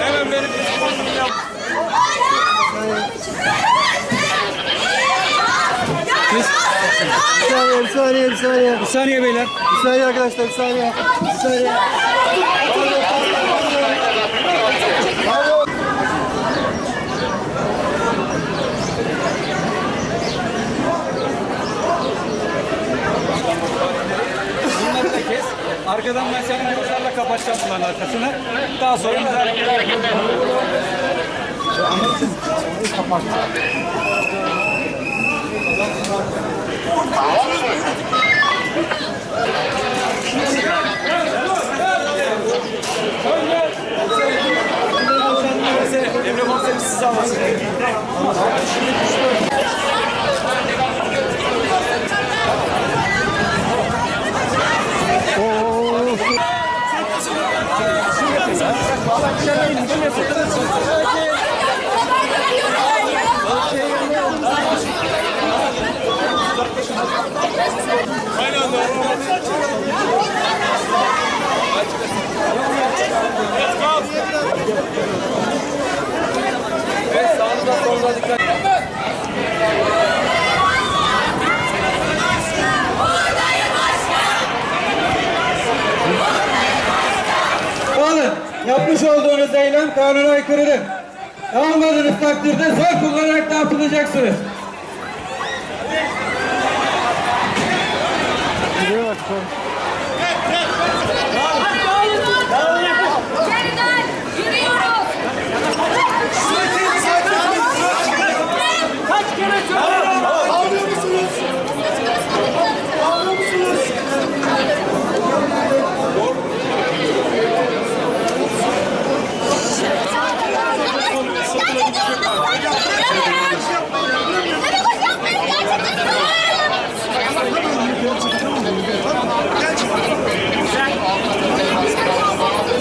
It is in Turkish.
Hemen benim Bir saniye, bir saniye, bir saniye. Bir saniye beyler. Bir saniye arkadaşlar, bir saniye. Bir saniye. Arkadan ben senin gözlerle kapatacağım bunların arkasını. Daha sonra biz hareket Emre komiserim sizi almasın. Alın. Yapmış olduğunuz eylem kanuna aykırıdır. Almadığınız takdirde zor kullanarak dağıtılacaksınız. Gidiyor bak.